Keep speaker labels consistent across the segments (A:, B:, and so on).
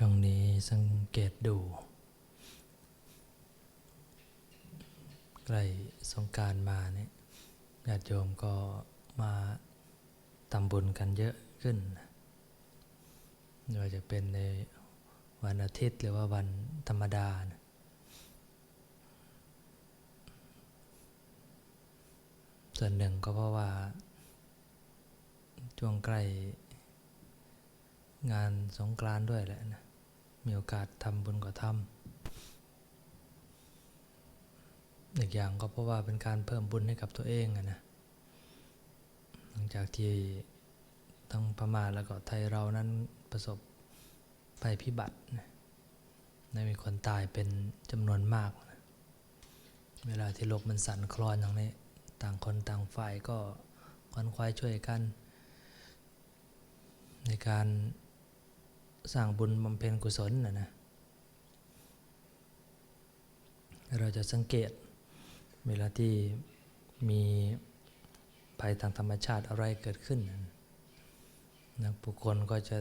A: ตรงนี้สังเกตดู ใกล้สงการมาเนี่ยญาติโยมก็มาทำบุญกันเยอะขึ้นไม่ว่าจะเป็นในวันอาทิตย์หรือว่าวันธรรมดานะส่วนหนึ่งก็เพราะว่าช่วงใกล้งานสงกรานต์ด้วยแหละนะ มีโอกาสทำบุญก็ทำอีกอย่างก็เพราะว่าเป็นการเพิ่มบุญให้กับตัวเองอะนะหลังจากที่ทั้งพม่าแล้วก็ไทยเรานั้นประสบภัยพิบัตินะได้มีคนตายเป็นจำนวนมากนะเวลาที่โลกมันสั่นคลอนอย่างนี้ ต่างคนต่างฝ่ายก็ควนควายช่วยกัน ในการ สร้างบุญบำเพ็ญกุศลนะนะ เราจะสังเกตเวลาที่มีภัยทางธรรมชาติอะไรเกิดขึ้นนะบุคคลก็จะ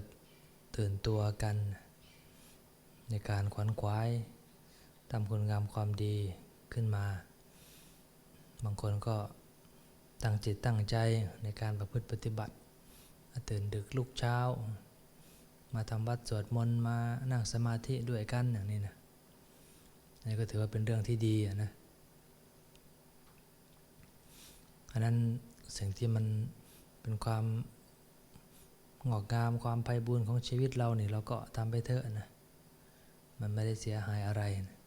A: ตื่นตัวกัน ในการขวนขวายทำคุณงามความดีขึ้นมา บางคนก็ตั้งจิตตั้งใจในการประพฤติปฏิบัติ ตื่นดึกลุกเช้า มาทำวัดสวดมนต์มานั่งสมาธิด้วยกันอย่างนี้นะนี่ก็ถือว่าเป็นเรื่องที่ดีนะอันนั้นสิ่งที่มันเป็นความงอกงามความไพบูรณ์ของชีวิตเราเนี่ยเราก็ทำไปเถอะนะมันไม่ได้เสียหายอะไรนะ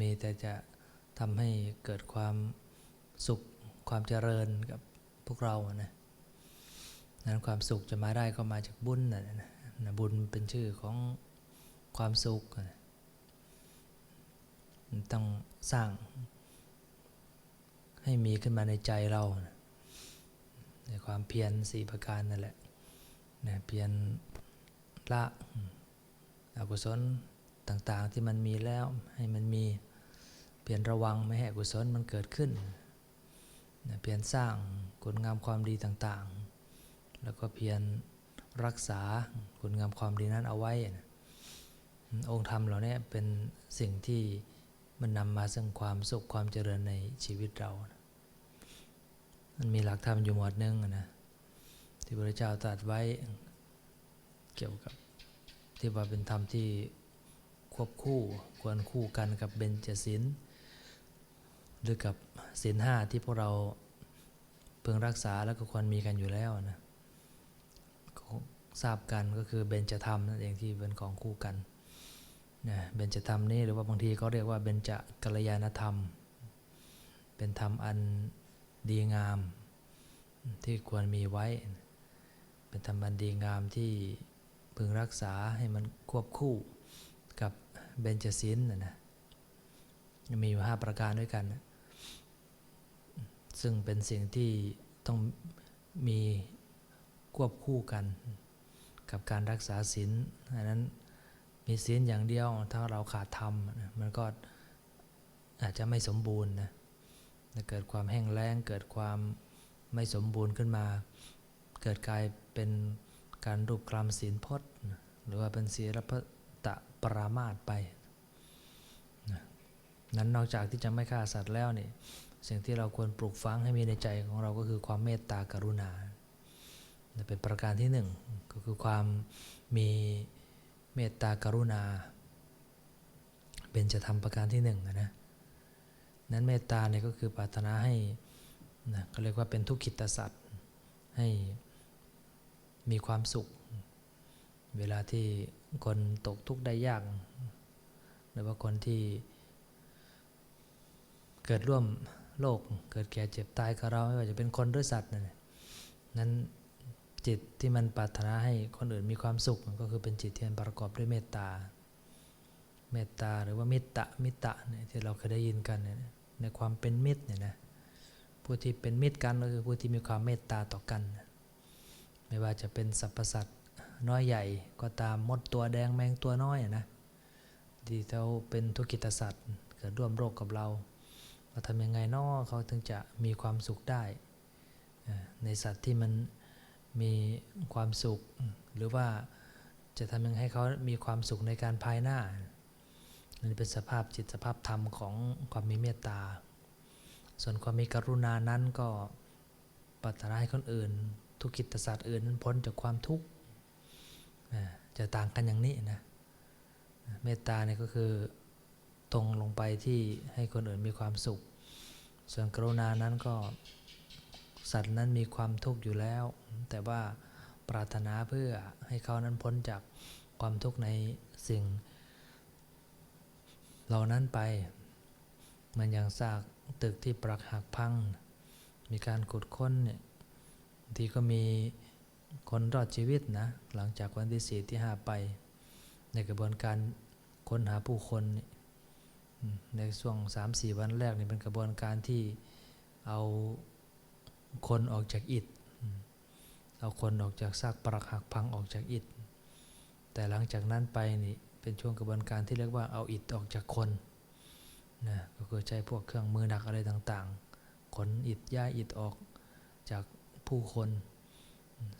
A: มีแต่จะทำให้เกิดความสุขความเจริญกับพวกเราอะนะ นั้นความสุขจะมาได้ก็มาจากบุญนะนะบุญเป็นชื่อของความสุขนะต้องสร้าง ให้มีขึ้นมาในใจเรานะในความเพียรสี่ประการนั่นแหละนะเพียรละอกุศลต่างๆที่มันมีแล้วให้มันมีเพียรระวังไม่ให้อกุศลมันเกิดขึ้นนะเพียรสร้างคุณงามความดีต่างๆ แล้วก็เพียรรักษาคุณงามความดีนั้นเอาไว้นะองค์ธรรมเหล่านี้เป็นสิ่งที่มันนำมาซึ่งความสุขความเจริญในชีวิตเรานะมันมีหลักธรรมอยู่หมวดหนึ่งนะที่พระเจ้าตรัสไว้เกี่ยวกับที่ว่าเป็นธรรมที่ควบคู่ควรคู่กันกับเบญจศีลหรือกับศีลห้าที่พวกเราเพิ่งรักษาแล้วก็ควรมีกันอยู่แล้วนะ ทราบกันก็คือเบญจธรรมนั่นเองที่เป็นของคู่กันนะเบญจธรรมนี่หรือว่าบางทีเขาเรียกว่าเบญจกัลยาณธรรม เป็นธรรมอันดีงามที่ควรมีไว้ เป็นธรรมอันดีงามที่พึงรักษาให้มันควบคู่กับเบญจศีลนะนะมีอยู่ห้าประการด้วยกัน ซึ่งเป็นสิ่งที่ต้องมีควบคู่กัน กับการรักษาศีลอันนั้นมีศีลอย่างเดียวถ้าเราขาดธรรมมันก็อาจจะไม่สมบูรณ์นะเกิดความแห้งแล้งเกิดความไม่สมบูรณ์ขึ้นมา เกิดกลายเป็นการรูปกรรมศีลพจน์ หรือว่าเป็นศีลพตะปรามาตไปนั้นนอกจากที่จะไม่ฆ่าสัตว์แล้วนี่สิ่งที่เราควรปลูกฝังให้มีในใจของเราก็คือความเมตตากรุณา เป็นประการที่หนึ่งก็คือความมีเมตตากรุณา เป็นจะทำประการที่หนึ่งนะนั้นเมตตาเนี่ยก็คือปรารถนาให้นะเขาเรียกว่าเป็นทุกขิตสัตว์ให้มีความสุข เวลาที่คนตกทุกข์ได้ยาก หรือว่าคนที่เกิดร่วมโลก เกิดแก่เจ็บตายกับเราไม่ว่าจะเป็นคนหรือสัตว์นั่นนั้น จิตที่มันปรารถนาให้คนอื่นมีความสุขก็คือเป็นจิตที่มันประกอบด้วยเมตตา เมตตาหรือว่ามิตรมิตรเนี่ยที่เราเคยได้ยินกันเนี่ยในความเป็นมิตรเนี่ยนะผู้ที่เป็นมิตรกันก็คือผู้ที่มีความเมตตาต่อกัน ไม่ว่าจะเป็นสรรพสัตว์น้อยใหญ่ก็ตามมดตัวแดงแมงตัวน้อยนะที่เขาเป็นทุกขิตสัตว์เกิดร่วมโรคกับเราเราทำยังไงนาะเขาถึงจะมีความสุขได้ ในสัตว์ที่มัน มีความสุข หรือว่าจะทำยังไงให้เขามีความสุขในการภายหน้านี่เป็นสภาพจิตสภาพธรรมของความมีเมตตา ส่วนความมีกรุณานั้นก็ปรารถนาให้คนอื่น ทุกขิตศาสตร์อื่นนั้นพ้นจากความทุกข์จะต่างกันอย่างนี้นะเมตตาเนี่ยก็คือตรงลงไปที่ให้คนอื่นมีความสุข ส่วนกรุณานั้นก็ สัตว์นั้นมีความทุกข์อยู่แล้ว แต่ว่าปรารถนาเพื่อให้เขานั้นพ้นจากความทุกข์ในสิ่ง เหล่านั้นไปมันอย่างซากตึกที่ปรักหักพัง มีการขุดค้นเนี่ยทีก็มีคนรอดชีวิตนะ หลังจากวันที่สี่ที่ห้าไป ในกระบวนการค้นหาผู้คนในช่วงสามสี่วันแรกนี่เป็นกระบวนการที่เอา คนออกจากอิฐเอาคนออกจากซากปรักหักพังออกจากอิฐแต่หลังจากนั้นไปนี่เป็นช่วงกระบวนการที่เรียกว่าเอาอิฐออกจากคนนะก็คือใช้พวกเครื่องมือหนักอะไรต่างๆ ขนอิฐย้ายอิฐออกจากผู้คน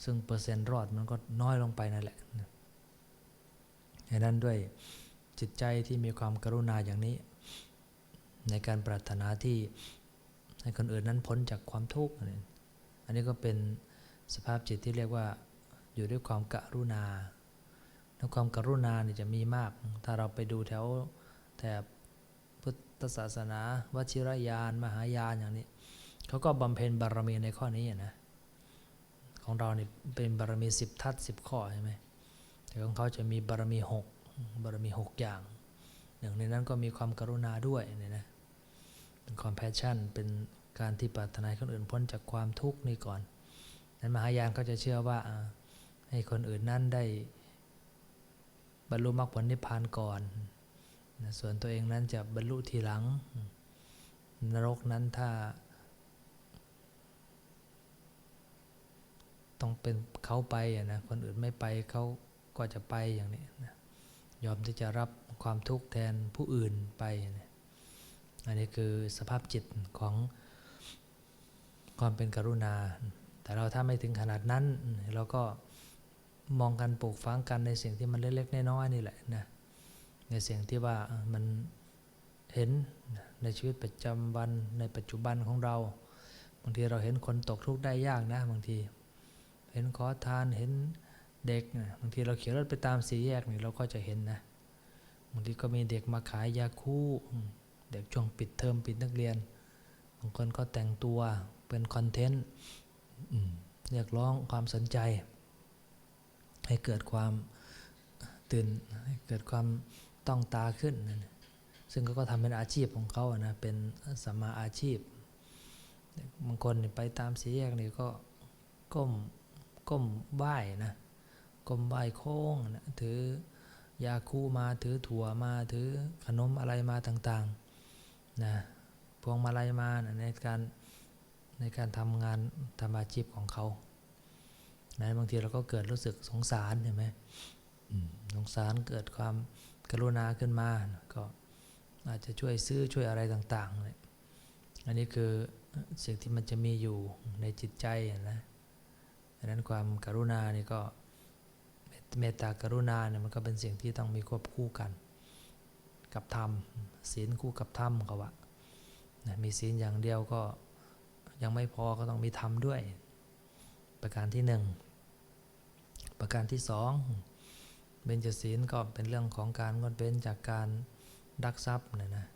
A: ซึ่งเปอร์เซ็นต์รอดมันก็น้อยลงไปนั่นแหละดังนั้นด้วยจิตใจที่มีความกรุณาอย่างนี้ ในการปรารถนาที่ ให้คนอื่นนั้นพ้นจากความทุกข์อันนี้ก็เป็นสภาพจิตที่เรียกว่าอยู่ด้วยความกรุณาและความกรุณาเนี่ยจะมีมาก ถ้าเราไปดูแถวแถบพุทธศาสนาวชิรยาน มหายานอย่างนี้เขาก็บำเพ็ญบารมีในข้อนี้นะของเราเนี่ยเป็นบารมีสิบทัศสิบข้อใช่ไหมแต่ของเขาจะมีบารมีหกบารมีหกอย่างหนึ่งในนั้นก็มีความกรุณาด้วยเนี่ยนะ เป็นความแพชชั่นเป็นการที่ปรารถนาคนอื่นพ้นจากความทุกข์นี่ก่อน นั้นมหายานก็จะเชื่อว่าให้คนอื่นนั้นได้บรรลุมรรคผลนิพพานก่อนนะส่วนตัวเองนั้นจะบรรลุทีหลัง นรกนั้นถ้า ต้องเป็นเขาไปนะคนอื่นไม่ไปเขาก็จะไปอย่างนี้นะยอมที่จะรับความทุกข์แทนผู้อื่นไปนะ อันนี้คือสภาพจิตของความเป็นกรุณา แต่เราถ้าไม่ถึงขนาดนั้น เราก็มองกันปลูกฝังกันในสิ่งที่มันเล็กๆน้อยๆนี่แหละนะในสิ่งที่ว่ามันเห็นในชีวิตประจำวันในปัจจุบันของเรา บางทีเราเห็นคนตกทุกข์ได้ยากนะบางที เห็นขอทานเห็นเด็กนะบางทีเราขี่รถไปตามสีแยกนี่เราก็จะเห็นนะบางทีก็มีเด็กมาขายยาคู่ เด็กช่วงปิดเทอมปิดนักเรียน บางคนก็แต่งตัวเป็นคอนเทนต์เรียกร้องความสนใจ ให้เกิดความตื่นให้เกิดความต้องตาขึ้น ซึ่งเขาก็ทำเป็นอาชีพของเขาอะนะเป็นสัมมาอาชีพบางคนไปตามสีแยกนี่ก็ก้มก้มไหว้นะก้มไหว้โค้งนะถือยาคูมาถือถั่วมาถือขนมอะไรมาต่างๆ นะพวงมาลัยมานะในการในการทำงานทำอาชีพของเขานะบางทีเราก็เกิดรู้สึกสงสารเห็นไหมสงสารเกิดความกรุณาขึ้นมา ก็อาจจะช่วยซื้อช่วยอะไรต่างๆเนี่ยอันนี้คือสิ่งที่มันจะมีอยู่ในจิตใจนะดังนั้นความกรุณานี่ก็เมตตากรุณาเนี่ยมันก็เป็นสิ่งที่ต้องมีควบคู่กัน กับธรรม ศีลคู่กับธรรมเขาว่ามีศีลอย่างเดียวก็ยังไม่พอก็ต้องมีธรรมด้วย ประการที่หนึ่งประการที่สองเบญจศีลก็เป็นเรื่องของการงดเว้นจากการดักทรัพย์นะนะ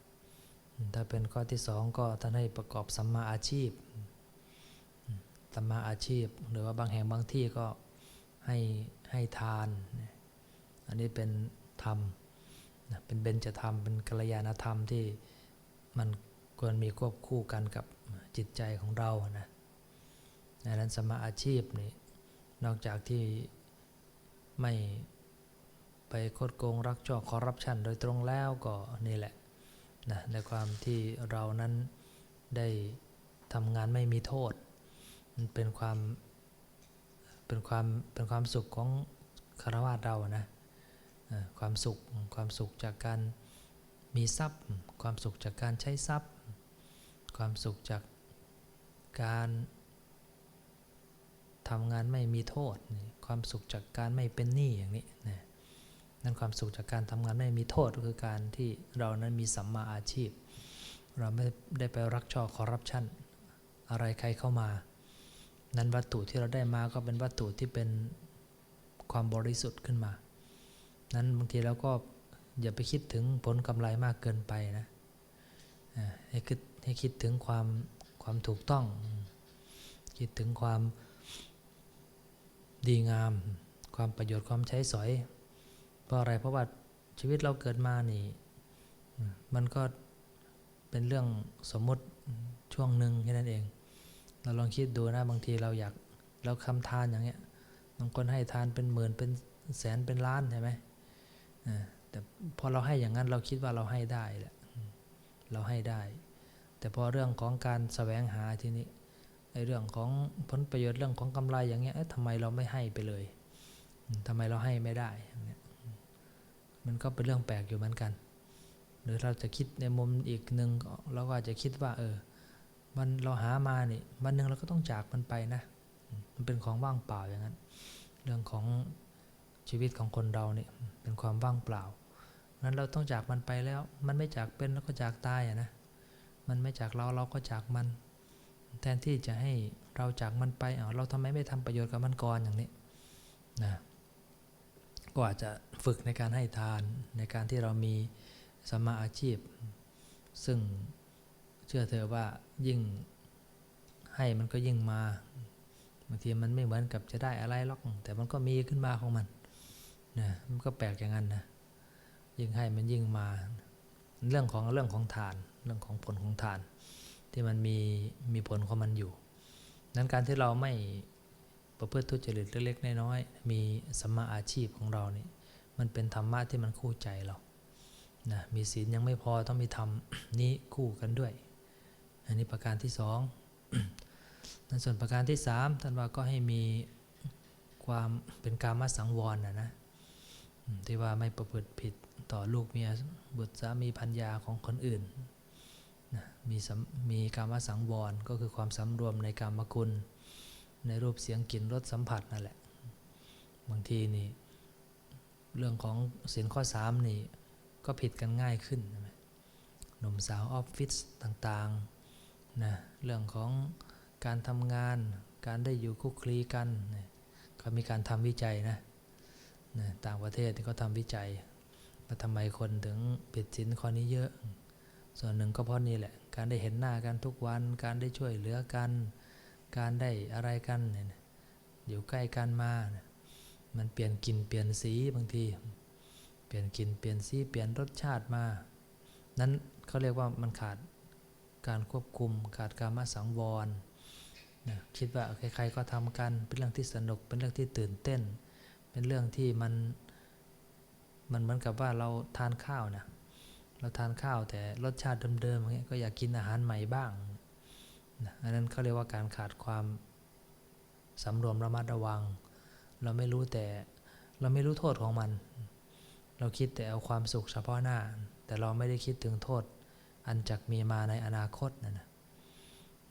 A: ถ้าเป็นข้อที่สองก็ท่านให้ประกอบสัมมาอาชีพสัมมาอาชีพ หรือว่าบางแห่งบางที่ก็ให้ให้ทาน อันนี้เป็นธรรม เป็นเบญจธรรมเป็นกัลยาณธรรมที่มันควรมีควบคู่กันกับจิตใจของเรานะดังนั้นสมมาอาชีพนี่นอกจากที่ไม่ไปคดโกงรักจอกคอรัปชันโดยตรงแล้วก็นี่แหละนะในความที่เรานั้นได้ทำงานไม่มีโทษ มันเป็นความเป็นความเป็นความสุขของคารวะเรานะ ความสุขความสุขจากการมีทรัพย์ ความสุขจากการใช้ทรัพย์ ความสุขจากการทำงานไม่มีโทษ ความสุขจากการไม่เป็นหนี้อย่างนี้นะนั้นความสุขจากการทำงานไม่มีโทษก็คือการที่เรานั้นมีสัมมาอาชีพ เราไม่ได้ไปรักชอบคอร์รัปชันอะไรใครเข้ามา นั้นวัตถุที่เราได้มาก็เป็นวัตถุที่เป็นความบริสุทธิ์ขึ้นมา นั้นบางทีเราก็อย่าไปคิดถึงผลกำไรมากเกินไปนะให้คิดให้คิดถึงความความถูกต้อง คิดถึงความดีงาม ความประโยชน์ความใช้สอย เพราะอะไรเพราะว่าชีวิตเราเกิดมานี่ มันก็เป็นเรื่องสมมติช่วงหนึ่งแค่นั้นเอง เราลองคิดดูนะบางทีเราอยากเราคำทานอย่างเงี้ยบางคนให้ทานเป็นหมื่นเป็นแสนเป็นล้านใช่ไหม แต่พอเราให้อย่างนั้นเราคิดว่าเราให้ได้แหละเราให้ได้ แต่พอเรื่องของการแสวงหาทีนี้ในเรื่องของผลประโยชน์เรื่องของกำไรอย่างเงี้ยทำไมเราไม่ให้ไปเลยอืมทำไมเราให้ไม่ได้อย่างเงี้ยมันก็เป็นเรื่องแปลกอยู่เหมือนกัน หรือเราจะคิดในมุมอีกหนึ่งเราก็อาจจะคิดว่า เออมันเราหามานี่วันหนึ่งเราก็ต้องจากมันไปนะ มันเป็นของว่างเปล่าอย่างนั้น เรื่องของ ชีวิตของคนเราเนี่ยเป็นความว่างเปล่านั้นเราต้องจากมันไปแล้ว มันไม่จากเป็นแล้วก็จากตายอะนะ มันไม่จากเราเราก็จากมัน แทนที่จะให้เราจากมันไปเอาเราทำไมไม่ทำประโยชน์กับมันก่อนอย่างนี้นะ ก็อาจจะฝึกในการให้ทานในการที่เรามีสมมาอาชีพ ซึ่งเชื่อเธอะว่ายิ่งให้มันก็ยิ่งมาบางทีมันไม่เหมือนกับจะได้อะไรหรอก แต่มันก็มีขึ้นมาของมัน นะมันก็แปลกอย่างนั้นนะยิ่งให้มันยิ่งมา เรื่องของเรื่องของทาน เรื่องของผลของทาน ที่มันมีมีผลของมันอยู่ นั้นการที่เราไม่ประพฤติทุจริตเล็กๆน้อยๆมีสัมมาอาชีพของเรานี่มันเป็นธรรมะที่มันคู่ใจเรานะมีศีลยังไม่พอต้องมีธรรมนี้คู่กันด้วย อันนี้ประการที่สองนั้นส่วนประการที่สามท่านว่าก็ให้มีความเป็นการมาสังวรนะนะ ที่ว่าไม่ประพฤติผิดต่อลูกเมียบุตรสามีพัญญาของคนอื่นนะมีมีการมาสังวรก็คือความสำรวมในกามคุณ ในรูปเสียงกลิ่นรสสัมผัสนั่นแหละ บางทีนี่เรื่องของสินข้อสามนี่ก็ผิดกันง่ายขึ้นใช่ไหมหนุ่มสาวออฟฟิศต่างๆนะเรื่องของการทำงาน การได้อยู่คุกคลีกัน ก็มีการทำวิจัยนะ นะต่างประเทศนี่ก็ทำวิจัยว่าทำไมคนถึงผิดสินข้อนี้เยอะ ส่วนหนึ่งก็เพราะนี่แหละ การได้เห็นหน้ากันทุกวัน การได้ช่วยเหลือกัน การได้อะไรกันเนี่ยอยู่ใกล้กันมานมันเปลี่ยนกลิ่นเปลี่ยนสีบางที เปลี่ยนกลิ่นเปลี่ยนสีเปลี่ยนรสชาติมา นั้นเขาเรียกว่ามันขาดการควบคุมขาดการมาสังวรนะคิดว่าใครๆก็ทำกันเป็นเรื่องที่สนุกเป็นเรื่องที่ตื่นเต้น เป็นเรื่องที่มันมันเหมือนกับว่าเราทานข้าวนะเราทานข้าวแต่รสชาติเดิมๆอย่างเงี้ยก็อยากกินอาหารใหม่บ้างนะอันนั้นเขาเรียกว่าการขาดความสำรวมระมัดระวัง เราไม่รู้แต่เราไม่รู้โทษของมัน เราคิดแต่เอาความสุขเฉพาะหน้า แต่เราไม่ได้คิดถึงโทษ อันจักมีมาในอนาคตนะนะ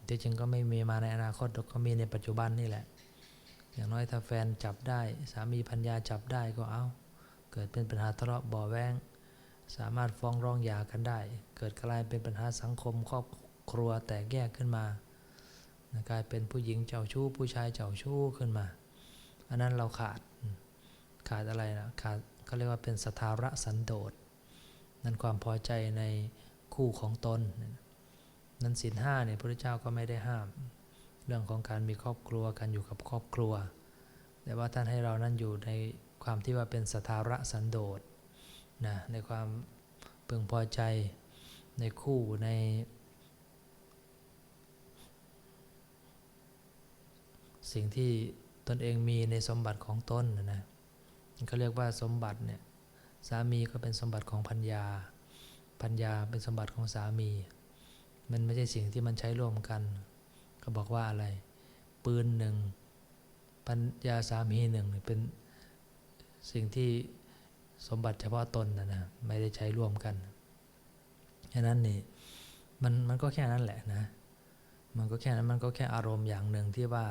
A: ที่จริงก็ไม่มีมาในอนาคตก็มีในปัจจุบันนี่แหละ อย่างน้อยถ้าแฟนจับได้ สามีพัญญาจับได้ก็เอา เกิดเป็นปัญหาทะเลาะบ่อแว้งสามารถฟ้องร้องหย่ากันได้ เกิดกลายเป็นปัญหาสังคมครอบครัวแตกแยกขึ้นมากลายเป็นผู้หญิงเจ้าชู้ ผู้ชายเจ้าชู้ขึ้นมา อันนั้นเราขาดขาดอะไรนะขาดเขาเรียกว่าเป็นสถาระสันโดษนั่นความพอใจในคู่ของตน นั้นศีลห้าเนี่ยพระเจ้าก็ไม่ได้ห้าม เรื่องของการมีครอบครัวการอยู่กับครอบครัว แต่ว่าท่านให้เรานั้นอยู่ในความที่ว่าเป็นสถาระสันโดษนะในความพึงพอใจในคู่ใน สิ่งที่ตนเองมีในสมบัติของตนนะนะเขาเรียกว่าสมบัติเนี่ยสามีก็เป็นสมบัติของพัญญาพัญญาเป็นสมบัติของสามี มันไม่ใช่สิ่งที่มันใช้ร่วมกัน ก็บอกว่าอะไร ปืนหนึ่งปัญญาสามีหนึ่งเป็นสิ่งที่สมบัติเฉพาะตนนะนะไม่ได้ใช้ร่วมกันฉะนั้นนี่มันมันก็แค่นั้นแหละนะ มันก็แค่นั้นมันก็แค่อารมณ์อย่างหนึ่งที่ว่า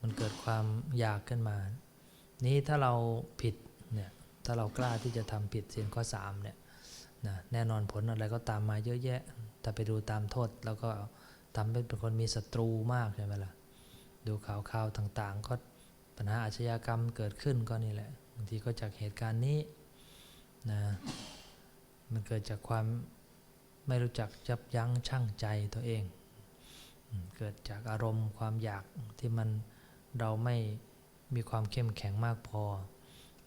A: มันเกิดความอยากขึ้นมา นี้ถ้าเราผิดเนี่ยถ้าเรากล้าที่จะทำผิดศีลข้อสามเนี่ยนะแน่นอนผลอะไรก็ตามมาเยอะแยะถ้าไปดูตามโทษแล้วก็ ทำให้เป็นคนมีศัตรูมากใช่ไหมล่ะ ดูข่าวข่าวต่างๆ ก็ปัญหาอาชญากรรมเกิดขึ้นก็นี่แหละบางทีก็จากเหตุการณ์นี้นะมันเกิดจากความไม่รู้จักยับยั้งชั่งใจตัวเอง เกิดจากอารมณ์ความอยากที่มันเราไม่มีความเข้มแข็งมากพอ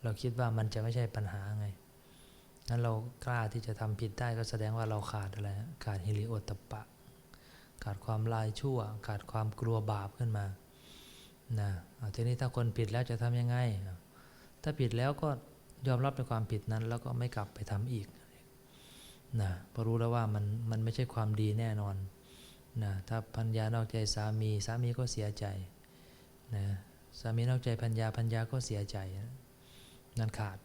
A: เราคิดว่ามันจะไม่ใช่ปัญหาไงนั้นเรากล้าที่จะทำผิดได้ก็แสดงว่าเราขาดอะไรขาดฮิริโอตปะ ขาดความลายชั่ว ขาดความกลัวบาปขึ้นมานะเอาทีนี้ถ้าคนผิดแล้วจะทำยังไง ถ้าผิดแล้วก็ยอมรับในความผิดนั้น แล้วก็ไม่กลับไปทำอีกนะพราะรู้แล้วว่ามันมันไม่ใช่ความดีแน่นอนนะถ้าพัญญานอกใจสามีสามีก็เสียใจนะสามีนอกใจพัญญาพัญญาก็เสียใจนะนั่นขาด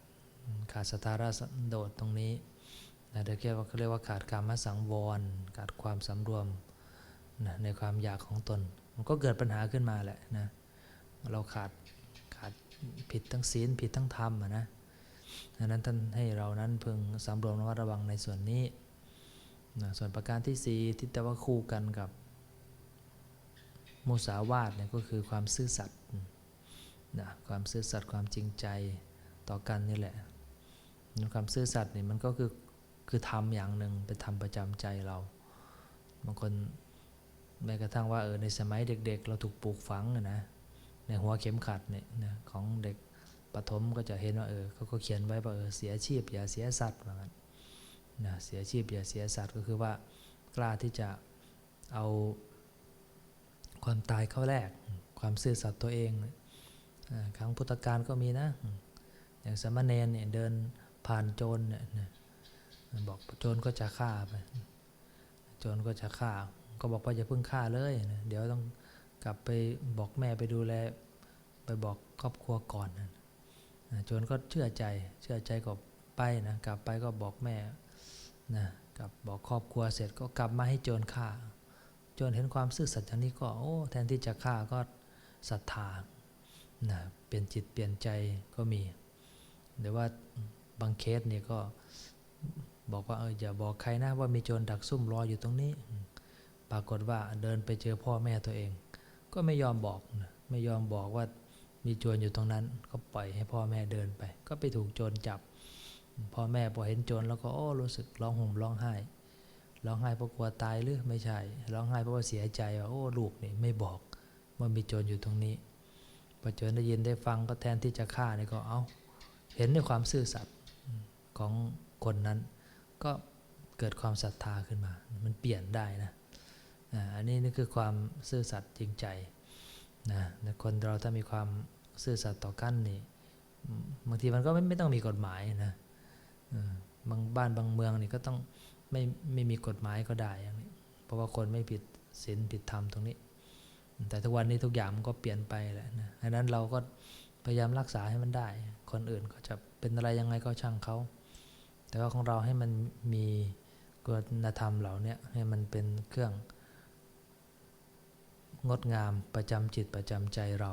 A: ขาดสตาระสันโดษตรงนี้นะเดี๋ยวเรียกว่าเขาเรียกว่าขาดการมสังวร ขาดความสำรวม นะในความอยากของตน มันก็เกิดปัญหาขึ้นมาแหละนะเราขาดขาดผิดทั้งศีลผิดทั้งธรรมอะนะดังนั้นท่านให้เรานั้นพึงสำรวมระมัดระวังในส่วนนี้นะส่วนประการที่สี่ที่แต่ว่าคู่กันกับมุสาวาทเนี่ยก็คือความซื่อสัตย์นะความซื่อสัตย์ความจริงใจต่อกันนี่แหละความซื่อสัตย์นี่มันก็คือคือทำอย่างหนึ่งเป็นธรรมประจำใจเราบางคน แม้กระทั่งว่าเออในสมัยเด็กๆ เราถูกปลูกฝังนะในหัวเข็มขัดเนี่ยนะของเด็กปฐมก็จะเห็นว่าเออเขาก็เขียนไว้ว่าเออเสียชีพอย่าเสียสัตว์ว่างั้นนะเสียชีพอย่าเสียสัตว์ก็คือว่ากล้าที่จะเอาความตายเข้าแลกความซื่อสัตย์ตัวเองครั้งพุทธกาลก็มีนะ อย่างสมณเณรเนี่ยเดินผ่านโจรเนี่ยบอกโจรก็จะฆ่าไปโจรก็จะฆ่า ก็บอกว่าอย่าเพิ่งฆ่าเลยนะเดี๋ยวต้องกลับไปบอกแม่ไปดูแล ไปบอกครอบครัวก่อนนะนะโจรก็เชื่อใจเชื่อใจก็ไปนะกลับไปก็บอกแม่นะกลับบอกครอบครัวเสร็จก็กลับมาให้โจรฆ่า โจรเห็นความซื่อสัตย์อย่างนี้ก็โอ้แทนที่จะฆ่าก็ศรัทธานะเปลี่ยนจิตเปลี่ยนใจก็มีหรือว่าบางเคสเนี่ยก็บอกว่าเอออย่าบอกใครนะว่ามีโจรดักซุ่มรออยู่ตรงนี้ ปรากฏว่าเดินไปเจอพ่อแม่ตัวเอง ก็ไม่ยอมบอกนะไม่ยอมบอกว่ามีโจรอยู่ตรงนั้น ก็ปล่อยให้พ่อแม่เดินไป ก็ไปถูกโจรจับ พ่อแม่พอเห็นโจรแล้วก็โอ้รู้สึกร้องห่มร้องไห้ร้องไห้เพราะกลัวตายหรือไม่ใช่ร้องไห้เพราะว่าเสียใจว่าโอ้ลูกนี่ไม่บอกว่ามีโจรอยู่ตรงนี้พอโจรได้ยินได้ฟังก็แทนที่จะฆ่านี่ก็เอาเห็นในความซื่อสัตย์ของคนนั้น ก็เกิดความศรัทธาขึ้นมา มันเปลี่ยนได้นะ อันนี้นี่คือความซื่อสัตย์จริงใจนะคนเราถ้ามีความซื่อสัตย์ต่อกันนี่บางทีมันก็ไม่ไม่ต้องมีกฎหมายนะบางบ้านบางเมืองนี่ก็ต้องไม่ไม่มีกฎหมายก็ได้อย่างนี้เพราะว่าคนไม่ผิดศีลผิดธรรมตรงนี้ แต่ทุกวันนี้ทุกอย่างมันก็เปลี่ยนไปแหละนะดังนั้นเราก็พยายามรักษาให้มันได้ คนอื่นก็จะเป็นอะไรยังไงก็ช่างเขา แต่ว่าของเราให้มันมีคุณธรรมเหล่านี้ให้มันเป็นเครื่อง งดงามประจำจิตประจำใจเรา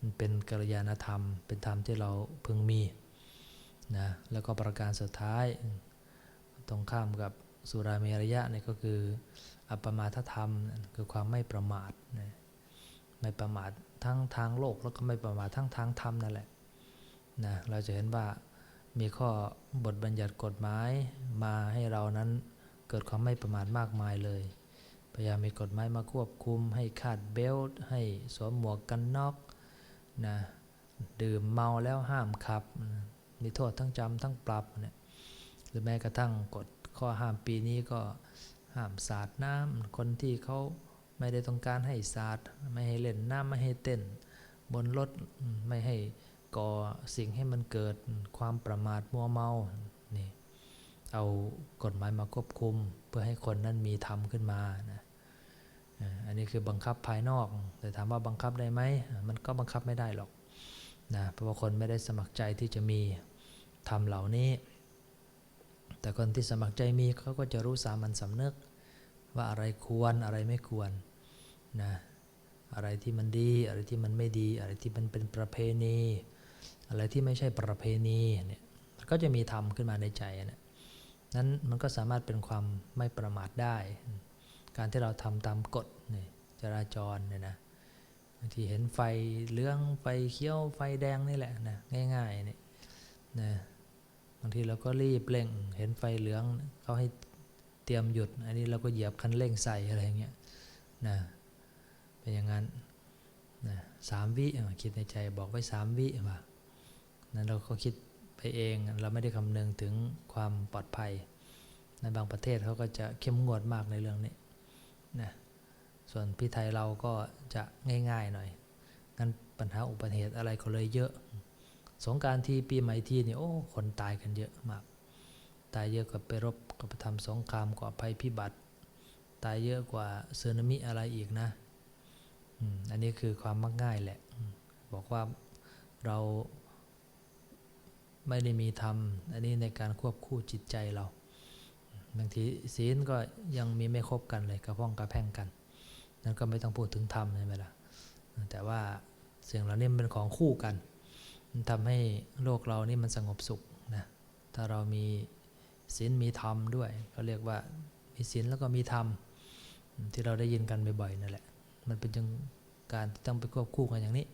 A: มันเป็นกัลยาณธรรม เป็นธรรมที่เราพึงมีนะแล้วก็ประการสุดท้าย ตรงข้ามกับสุราเมรยะนี่ก็คือ อัปปมาทธรรมคือความไม่ประมาทนะไม่ประมาททั้งทางโลกแล้วก็ไม่ประมาททั้งทางธรรมนั่นแหละนะเราจะเห็นว่ามีข้อบทบัญญัติกฎหมายมาให้เรานั้นเกิดความไม่ประมาทมากมายเลย พยายามมีกฎหมายมาควบคุม ให้คาดเบลต์ให้สวมหมวกกันน็อกนะดื่มเมาแล้วห้ามขับ มีโทษทั้งจำทั้งปรับเนี่ยหรือแม้กระทั่งกฎข้อห้ามปีนี้ก็ห้ามสาดน้ำคนที่เขาไม่ได้ต้องการให้สาดไม่ให้เล่นน้ำไม่ให้เต้น บนรถไม่ให้ก่อสิ่งให้มันเกิดความประมาทมัวเมานี่เอากฎหมายมาควบคุม เพื่อให้คนนั้นมีธรรมขึ้นมานะอันนี้คือบังคับภายนอก แต่ถามว่าบังคับได้ไหม มันก็บังคับไม่ได้หรอกนะเพราะว่าคนไม่ได้สมัครใจที่จะมีธรรมเหล่านี้ แต่คนที่สมัครใจมีเขาก็จะรู้สามัญสำนึก ว่าอะไรควรอะไรไม่ควรนะอะไรที่มันดี อะไรที่มันไม่ดี อะไรที่มันเป็นประเพณี อะไรที่ไม่ใช่ประเพณีเนี่ยก็จะมีธรรมขึ้นมาในใจนะ นั้นมันก็สามารถเป็นความไม่ประมาทได้ การที่เราทำตามกฎนี่จราจรเนี่ยนะบางทีเห็นไฟเหลืองไฟเขียวไฟแดงนี่แหละนะง่ายๆนี่นะบางทีเราก็รีบเร่งเห็นไฟเหลืองเขาให้เตรียมหยุด อันนี้เราก็เหยียบคันเร่งใส่อะไรเงี้ยนะเป็นอย่างนั้นนะสามวิคิดในใจบอกไว้สามวิว่านั้นเราก็คิด ไปเอง เราไม่ได้คำนึงถึงความปลอดภัย ในบางประเทศเขาก็จะเข้มงวดมากในเรื่องนี้นะส่วนพี่ไทยเราก็จะง่ายๆหน่อยงั้นปัญหาอุบัติเหตุอะไรก็เลยเยอะ สงกรารที่ปีใหม่ที่นี่โอ้คนตายกันเยอะมาก ตายเยอะกว่าไปรบกับไปทำสงครามกว่าภัยพิบัติ ตายเยอะกว่าสึนามิอะไรอีกนะอันนี้คือความมักง่ายแหละ บอกว่าเรา ไม่ได้มีธรรม อันนี้ในการควบคู่จิตใจเรา บางทีศีลก็ยังมีไม่ครบกันเลยกระพ้องกระแพ่งกัน นั่นก็ไม่ต้องพูดถึงธรรมใช่ไหมล่ะ แต่ว่าสิ่งเหล่านี้เป็นของคู่กัน มันทำให้โลกเรานี่มันสงบสุขนะ ถ้าเรามีศีลมีธรรมด้วยเขาเรียกว่ามีศีลแล้วก็มีธรรมที่เราได้ยินกันบ่อยๆนั่นแหละ มันเป็นจังการที่ต้องไปควบคู่กันอย่างนี้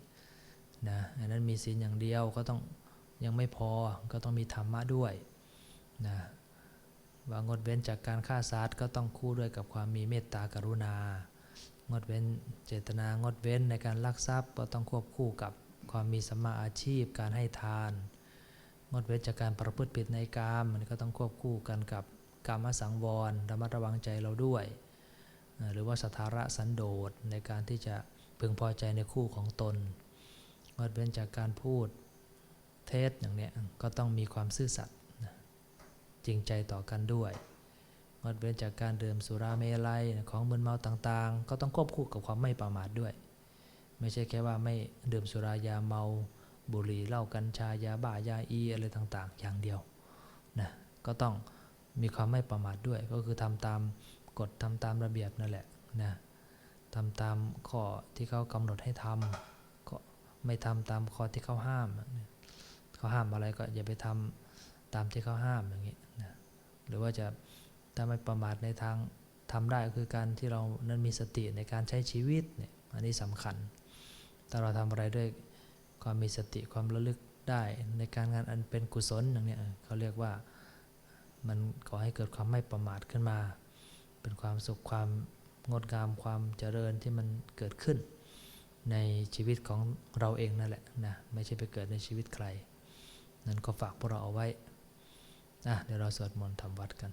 A: นะอันนั้นมีศีลอย่างเดียวก็ต้อง ยังไม่พอก็ต้องมีธรรมะด้วยนะว่างดเว้นจากการฆ่าสัตว์ก็ต้องคู่ด้วยกับความมีเมตตากรุณา งดเว้นเจตนางดเว้นในการลักทรัพย์ก็ต้องควบคู่กับความมีสมมาอาชีพ การให้ทาน งดเว้นจากการประพฤติผิดในกามมันก็ต้องควบคู่กันกับกามสังวรระมัดระวังใจเราด้วย หรือว่าสัทธาระสันโดษในการที่จะพึงพอใจในคู่ของตน งดเว้นจากการพูด เทศอย่างเนี้ยก็ต้องมีความซื่อสัตย์จริงใจต่อกันด้วยงดเว้นจากการดื่มสุราเมลัยของมึนเมาต่างๆ ก็ต้องควบคู่กับความไม่ประมาทด้วย ไม่ใช่แค่ว่าไม่ดื่มสุรายาเมาบุหรี่เหล้ากัญชายาบ้ายาอีอะไรต่างๆ อย่างเดียวนะก็ต้องมีความไม่ประมาทด้วย ก็คือทำตามกฎทำตามระเบียบนั่นแหละนะทำตามข้อที่เขากำหนดให้ทำก็ไม่ทำตามข้อที่เขาห้าม เขาห้ามอะไรก็อย่าไปทำตามที่เขาห้ามอย่างนี้นะหรือว่าจะถ้าไม่ประมาทในทางทำได้ก็คือการที่เรานั้นมีสติในการใช้ชีวิตเนี่ยอันนี้สำคัญถ้าเราทำอะไรด้วยความมีสติความระลึกได้ในการงานอันเป็นกุศลอย่างนี้เขาเรียกว่ามันก่อให้เกิดความไม่ประมาทขึ้นมา เป็นความสุขความงดงามความเจริญที่มันเกิดขึ้น ในชีวิตของเราเองนั่นแหละนะไม่ใช่ไปเกิดในชีวิตใคร นั้นก็ฝากพวกเราเอาไว้นะเดี๋ยวเราสวดมนต์ทำวัดกัน